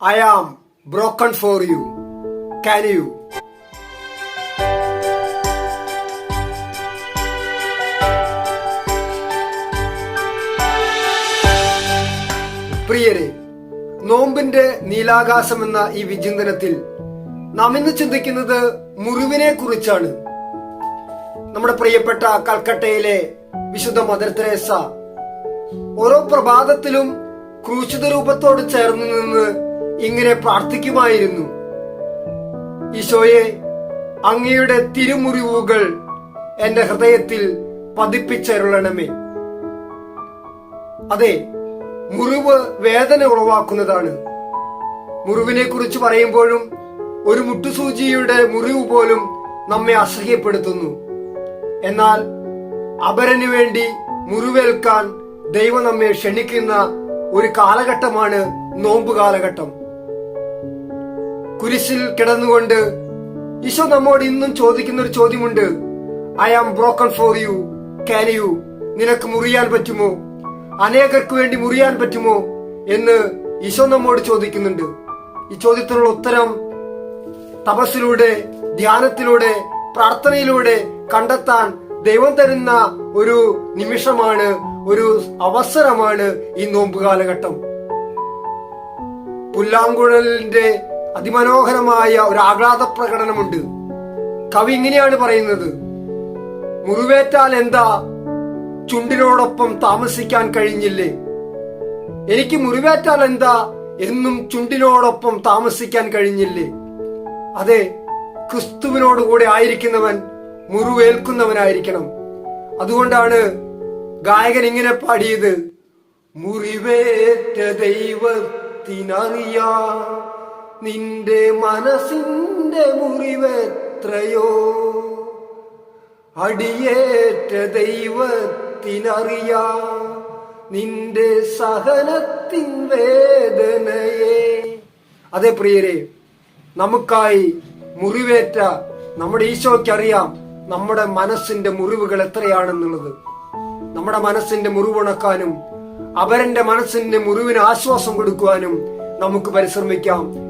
I am broken for you Can you പ്രിയരെ നോമ്പിന്റെ നീലാകാശം എന്ന ഈ വിചിന്തനത്തിൽ നാം ഇന്ന് ചിന്തിക്കുന്നത് മുറിവിനെ കുറിച്ചാണ് നമ്മുടെ പ്രിയപ്പെട്ട കൽക്കട്ടയിലെ വിശുദ്ധ മദർ തെരേസ ഓരോ പ്രഭാതത്തിലും ക്രൂശിത രൂപത്തോട് ചേർന്ന് നിന്ന് ഇങ്ങനെ പ്രാർത്ഥിക്കുമായിരുന്നു. ഈശോയെ അങ്ങയുടെ തിരുമുറിവുകൾ എന്റെ ഹൃദയത്തിൽ പതിപ്പിച്ചരുളണമേ. അതെ മുറിവ് വേദന ഉളവാക്കുന്നതാണ്. മുറിവിനെ കുറിച്ച് പറയുമ്പോഴും ഒരു മുട്ടുസൂചിയുടെ മുറിവ് പോലും നമ്മെ അസഹ്യപ്പെടുത്തുന്നു. എന്നാൽ അപരനു വേണ്ടി മുറിവേൽക്കാൻ ദൈവം നമ്മെ ക്ഷണിക്കുന്ന ഒരു കാലഘട്ടമാണ് നോമ്പ് കാലഘട്ടം കുരിശിൽ കിടന്നുകൊണ്ട് ഈശോ നമ്മോട് ഇന്നും ചോദിക്കുന്ന ഒരു ചോദ്യമുണ്ട്. I am broken for you can you നിനക്ക് മുറിയാൻ പറ്റുമോ? അനേകർക്ക് വേണ്ടി മുറിയാൻ പറ്റുമോ? എന്ന് ഈശോ നമ്മോട് ചോദിക്കുന്നുണ്ട്. ഈ ചോദ്യത്തിനുള്ള ഉത്തരം തപസ്സിലൂടെ ധ്യാനത്തിലൂടെ പ്രാർത്ഥനയിലൂടെ കണ്ടെത്താൻ ദൈവം തരുന്ന ഒരു നിമിഷമാണ് ഒരു അവസരമാണ് ഈ നോമ്പ് കാലഘട്ടം പുല്ലാങ്കുഴലിന്റെ അതിമനോഹരമായ ഒരു ആഹ്ലാദ പ്രകടനമുണ്ട്. കവി ഇങ്ങനെയാണ് പറയുന്നത്. മുറിവേറ്റാൽ എന്താ? ചുണ്ടിനോടൊപ്പം താമസിക്കാൻ കഴിഞ്ഞില്ലേ? എനിക്ക് മുറിവേറ്റാൽ എന്താ? എന്നും ചുണ്ടിനോടൊപ്പം താമസിക്കാൻ കഴിഞ്ഞില്ലേ? അതെ ക്രിസ്തുവിനോട് കൂടെ ആയിരിക്കുന്നവൻ മുറിവേൽക്കുന്നവനായിരിക്കണം. അതുകൊണ്ടാണ് ഗായകൻ ഇങ്ങനെ പാടിയത് മുറിവേറ്റ ദൈവത്തിനറിയാ നിന്റെ മനസ്സിന്റെ മുറിവെത്രയോ? അടിയേറ്റ ദൈവത്തിനറിയാ നിന്റെ സഹനത്തിൻ വേദനയെ. അതെ പ്രിയരെ നമുക്കായി മുറിവേറ്റ നമ്മുടെ ഈശോയ്ക്ക് അറിയാം നമ്മുടെ മനസ്സിന്റെ മുറിവുകൾ എത്രയാണെന്നുള്ളത്. നമ്മുടെ മനസ്സിന്റെ മുറിവുണക്കാനും അവരന്റെ മനസ്സിന്റെ മുറിവിന് ആശ്വാസം കൊടുക്കുവാനും നമുക്ക് പരിശ്രമിക്കാം.